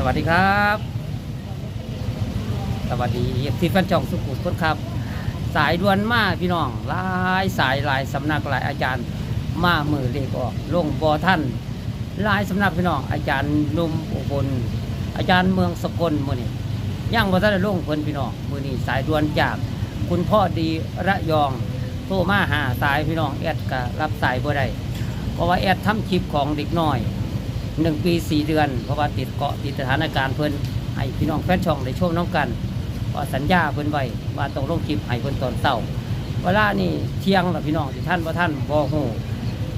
สวัสดีครับ สวัสดีที่แฟนจ่องสุขุมทุกครับ สายด่วนมาพี่น้องหลายสายหลายสำนักหลายอาจารย์มามือเลขออกลงบอท่านหลายสำนักพี่น้องอาจารย์นุ่มอุบลอาจารย์เมืองสกลมือนี่ย่างบอท่านลงเพิ่นพี่น้องมือนี่สายด่วนจากคุณพ่อดีระยองโทรมาหาสายพี่น้องแอดก็รับสายบ่ได้เพราะว่าแอดทำคลิปของเด็กน้อย หนึ่งปีสี่เดือน เพราะว่าติดเกาะติดสถานการณ์เพิ่นให้พี่น้องแฟนช่องได้ชมน้องกันก็สัญญาเพิ่นไว้ว่าต้องลงคลิปให้เพิ่นตอนเช้าเวลานี่เที่ยงแล้วพี่น้องที่ท่านบ่ท่านบ่ฮู้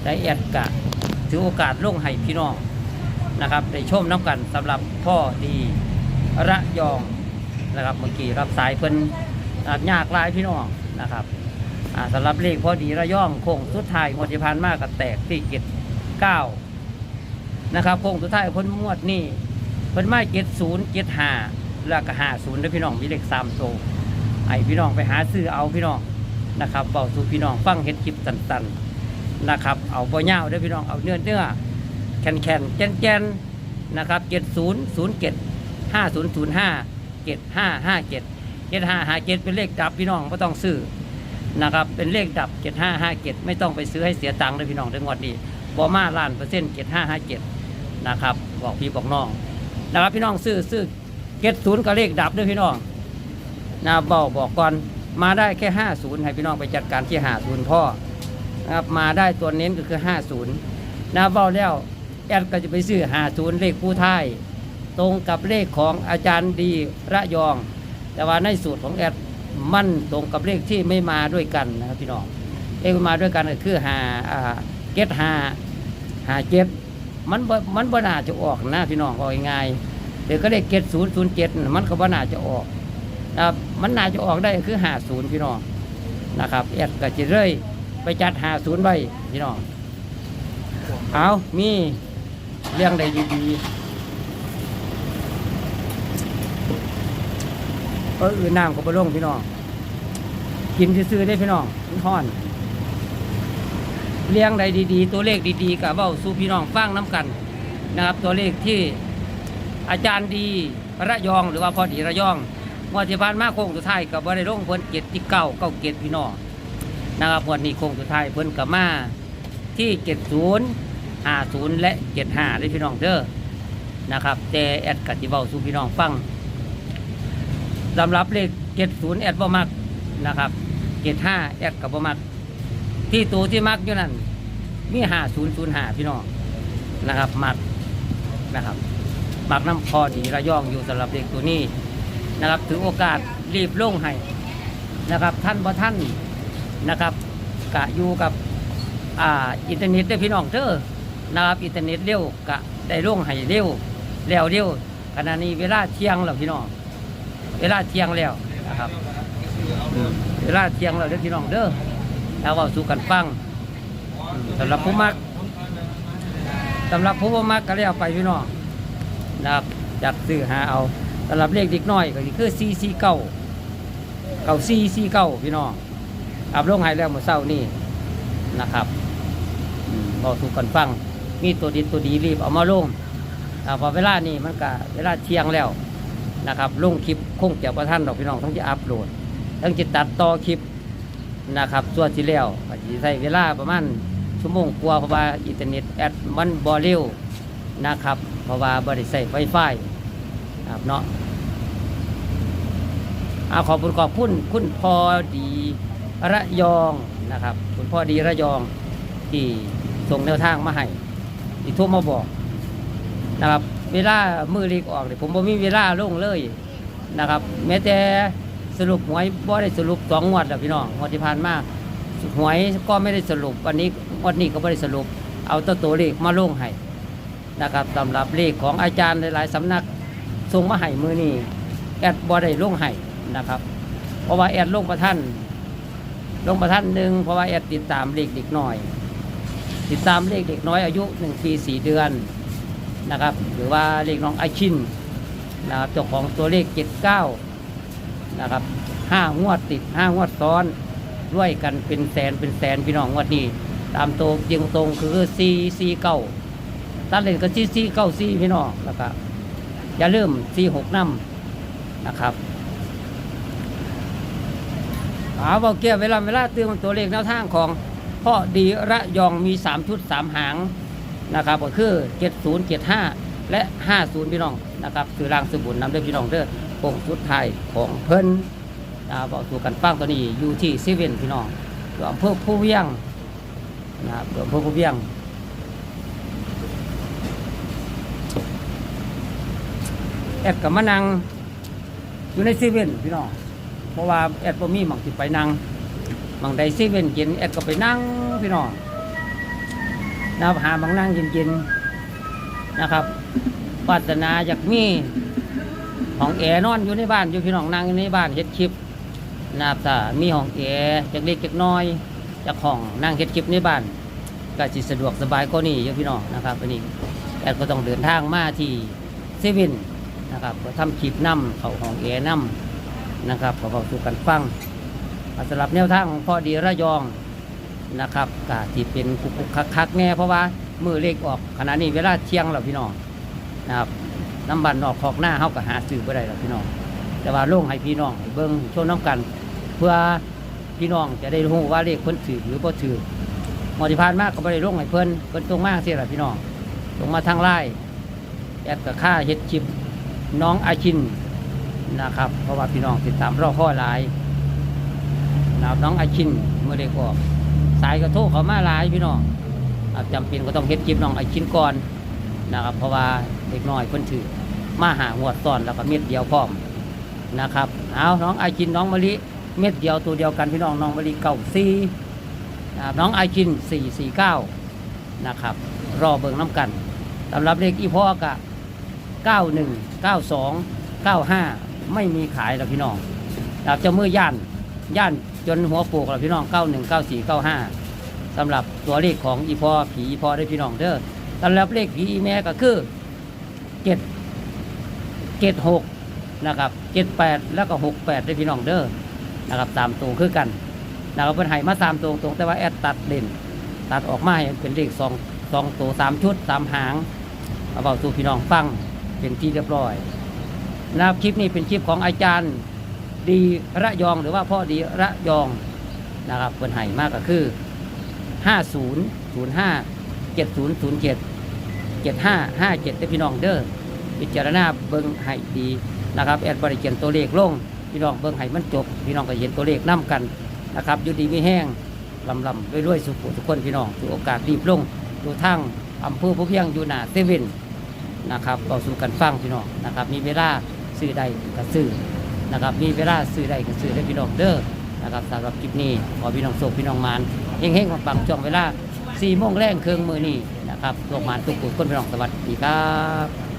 ได้แอดกะถือโอกาสลงให้พี่น้องนะครับได้ชมน้องกันสำหรับพ่อดีระยองนะครับเมื่อกี้รับสายเพิ่นอาจยากลายพี่น้องนะครับอ่าสำหรับเลขพ่อดีระยองโค้งสุดท้ายงวดที่ผ่านมาก็แตกที่เกตเก้า นะครับโค้งสุดท้ายเพ้นมวดนี่เพิ่นมาเจ็ดศูนย์เจ็ดห้าแล้วก็ห้าศูนย์ด้วยพี่น้องมีเลขสามโตวไอพี่น้องไปหาซื้อเอาพี่น้องนะครับเบาสู่พี่น้องฟังเห็ดคลิปตันๆนะครับ เอาบ่ยาเด้วยพี่น้องเอาเนื้อเนื้อแคนแคนแกนแกนนะครับเจ็ดศูนย์ศูนย์เจ็ดห้าศูนย์ศูนย์ห้าเจ็ดห้าห้าเจ็ดเจ็ดห้าห้าเจ็ดเป็นเลขดับพี่น้องไม่ต้องซื้อนะครับเป็นเลขดับเจ็ดห้าห้าเจ็ดไม่ต้องไปซื้อให้เสียตังค์เลยพี่น้องในงวดนี้บอมาล้านเปอร์เซ็นต์เจ็ดห้าห้าเจ็ด นะครับ บอกพี่บอกน้องนะครับพี่น้องซื้อซื้อเก็ตศูนย์ก็เลขดับด้วยพี่น้องนะบอกบอกก่อนมาได้แค่ห้าศูนให้พี่น้องไปจัดการที่ห้าศูนพ่อนะครับมาได้ตัวเน้นก็คือห้าศูนนะบอกแล้วแอดก็จะไปซื้อห้าศูนเลขผู้ท้ายตรงกับเลขของอาจารย์ดีระยอง แต่ว่าในสูตรของแอดมันตรงกับเลขที่ไม่มาด้วยกันนะครับพี่น้องเลขมาด้วยกันก็คือหาเก็ตหาหาเจ็ด มันบ่มันบ่น่าจะออกนะพี่น้องบอกง่ายๆเดี๋ยวก็ได้เกตศูนย์ศูนย์เจ็ดมันก็บ่น่าจะออกนะครับมันน่าจะออกได้คือหาศูนย์พี่น้องนะครับแอดก็จะเรื่อยไปจัดหาศูนย์ไว้พี่น้องเอามีเรื่องใดดีๆเอออื่นน้ำก็บ่ลงพี่น้อง กินซื้อได้พี่น้องมันฮ้อน เลี้ยงใดดี ๆ ตัวเลขดีๆกับเบ้าสู่พี่น้องฟังน้ำกันนะครับ ตัวเลขที่อาจารย์ดีระยองหรือว่าพอดีระยองงวดที่ผ่านมาโค้งสุดท้ายกับว่าได้ลงเพิ่นเจ็ดที่เก้าเก้าเจ็ดพี่น้องนะครับวันนี้โค้งสุดท้ายเพิ่นกับมาที่เจ็ดศูนย์ห้าศูนย์และเจ็ดห้าได้พี่น้องเด้อนะครับแต่แอดกัจิเบ้าสู่พี่น้องฟังสำหรับเลขเจ็ดศูนย์แอดบ่มักนะครับเจ็ดห้าแอดกับบ่มัก ที่ตัวที่มักอยู่นั่นมีหาศูนย์ศูนย์หาพี่น้องนะครับ มักนะครับ มักน้ำพอดีระย่องอยู่สำหรับเด็กตัวนี้นะครับ ถือโอกาสรีบลงให้นะครับ ท่านบ่ท่านนะครับกะอยู่กับอ่าอินเทอร์เน็ตได้อพี่น้องเด้อนะครับอินเทอร์เน็ตเร็วกะได้ลงให้เร็วแล้วเร็วขณะนี้เวลาเที่ยงแล้วพี่น้อง เวลาเที่ยงแล้วนะครับ เวลาเที่ยงแล้วเด้อพี่น้องเด้อ แล้วก็สู่กันฟังสำหรับผู้มักสำหรับผู้บ่มักก็แล้วไปพี่น้องนะครับจัดซื้อหาเอาสำหรับเลขเด็กน้อยก็คือซีซีเก้าเก้าซีซีเก้าพี่น้องอับลงให้แล้วเมื่อเช้านี่นะครับบอกสู่กันฟัง มีตัวดีตัวดีรีบเอามาลงอ่พอเวลานี่มันก็เวลาเที่ยงแล้วนะครับลงคลิปคงเกี่ยวกับท่านดอกพี่น้องทั้งจะอัพโหลด ทั้งจะตัดต่อคลิป นะครับส่วนที่แล้วก็สิใช้เวลาประมาณชั่วโมงกว่าเพราะว่าอินเทอร์เน็ตแอดมันบ่เร็วนะครับ เพราะว่าบ่ได้ใช้ไฟฟ้าครับเนาะอาขอบคุณขอบคุณคุณพอดีระยองนะครับ คุณพ่อดีระยองที่ส่งแนวทางมาให้ที่โทรมาบอกนะครับ เวลามือเล็กออกเนี่ยผมบ่มีเวลาลงเลยนะครับ แม้แต่ สรุปหวยบ่ได้สรุปสองงวดแล้วพี่น้องงวดที่ผ่านมาหวยก็ไม่ได้สรุปวันนี้งวดนี้ก็ไม่ได้สรุป เอาตัวตัวเลขมาลงให้นะครับสำหรับเลขของอาจารย์หลายๆสำนักส่งมาให้มือนี้แอดบ่ได้ลงให้นะครับ เพราะว่าแอดลงประท่านลงประท่านหนึ่งเพราะว่าแอดติดตามเลขเด็กน้อย ติดตามเลขเด็กน้อยอายุหนึ่งปีสี่เดือนนะครับ หรือว่าเลขน้องไอชินนะครับเจ้าของตัวเลขเจ็ดเก้า นะครับห้างวดติดห้างวดซ้อนด้วยกันเป็นแสนเป็นแสนพี่น้องงวดนี้ ตามตัวยิงตรงคือซีซีเก้าตัดเลนก็ซีซีเก้าซีพี่น้องแล้วก็อย่าลืมซีหกน้ำนะครับเอาบอกเกี่ยวเวลาเวลาเตือนตัวเลขแนวทางของพ่อดีระยองมี 3 ชุด 3 หางนะครับก็คือ 70 75 และ 50 พี่น้องนะครับคือรางสบุญนำเด้อพี่น้องเด้อ โป่งสุดท้ายของเพิ่นนะบอกสู่กันฟังตัวนี้อยู่ที่เซเว่นพี่น้องอยู่อำเภอผู้เวียงนะครับอยู่อำเภอผู้เวียงแอดกับมานังอยู่ในเซเว่นพี่น้องเพราะว่าแอดบ่มีหมังสิดไปนั่งหมังใดเซเว่นเย็นแอดก็ไปนั่งพี่น้องนะครับหาบางนั่งเย็นๆนะครับปรารถนาอยากมี ห้องแอร์นอนอยู่ในบ้านอยู่พี่น้องนั่งอยู่ในบ้านเฮ็ดคลิปนะครับถ้ามีห้องแอร์จักเล็กจักน้อยจากห้องนั่งเฮ็ดคลิปในบ้านก็สิสะดวกสบายกว่านี้อยู่พี่น้องนะครับอันนี้แอดก็ต้องเดินทางมาที่เซเว่นนะครับก็ทำคลิปนํเขาของเอนํนะครับก็บอกสู่กันฟังอ่าสำหรับแนวทางของพ่อดีระยองนะครับกาที่เป็นคุกคักคักแน่เพราะว่ามือเลขออกขณะนี้เวลาเที่ยงแล้วพี่น้องนะครับ น้ำบันออกขอกหน้าเฮาก็หาซื้อบ่ได้ล้วพี่น้อง แต่ว่าลงให้พี่น้องให้เบิ่งโชว์น้ำกัน เพื่อพี่น้องจะได้รู้ว่าเลขเพิ่นถือหรือบ่ถือหมอที่ผ่านมากก็บ่ได้ลงให้เพิ่นเพิ่นตรงมากเสียล่ะพี่น้องตรงมาทางไล่แอดกับค่าเฮ็ดคลิปน้องอาชินนะครับ เพราะว่าพี่น้องติดตามรอข้อหลายนะครับน้องอาชินเมื่อได้ออกสายกระโทกเขามาหลายพี่น้องอะจำเป็นก็ต้องเฮ็ดคลิปน้องอาชินก่อนนะครับเพราะว่า เด็กน้อยเพิ่นถือมาหาหัวดซ้อนแล้วก็เม็ดเดียวพร้อมนะครับเอาน้องไอาชินน้องมะลิเม็ดเดียวตัวเดียวกันพี่น้องน้องมะลิเก่าซีน้องไอาชินสี่สี่เก้านะครับรอเบิ่งน้ำกันสำหรับเลขอีพ่อกะ91 92 95ไม่มีขายแล้วพี่น้องดาบเจ้ามือย่านย่านจนหัวโปกแล้วพี่น้อง91 94 95สำหรับตัวเลขของอีพอผีอีพอได้พี่น้องเด้อสำหรับเลขผีอีแม่ก็คือ 7 76นะครับ78แปดแล้วก็68ได้พี่น้องเด้อนะครับตามตัวคือกันนะครับเป็นไห้มาตามตัวตรงแต่ว่าแอดตัดเด่นตัดออกมาให้เป็นเลขสองสองตัวสามชุดสามหางเอาเบาสู่พี่น้องฟังเป็นที่เรียบร้อยนะครับคลิปนี้เป็นคลิปของอาจารย์ดีระยองหรือว่าพ่อดีระยองนะครับเปินไห่มากก็คือ5005 7007 7557ได้ พี่น้องเด้อพิจารณาเบิ้งให้ดีนะครับแอดบริเกียนตัวเลขลงพี่น้องเบิ้งให้มันจบ พี่น้องก็เห็นตัวเลขนํกันนะครับยูดีไม่แห้งลำลำด้วยๆสุขุทุกคนพี่น้องถือโอกาสรีบลงดูทางอำเภอผู้เพียงอยู่หนาเซเว่นนะครับก็สู่กันฟังพี่น้องนะครับ มีเวลาซื้อใดก็ซื้อนะครับ มีเวลาซื้อใดก็ซื้อได้พี่น้องเด้อนะครับสำหรับคลิปนี้ขอพี่น้องโศกพี่น้องมานเฮงๆปังๆช่วงเวลา4โมงแรงเครื่องมือนี้นะ ครับตัวมานตุกตุกคนพี่น้องสวัสดีครับ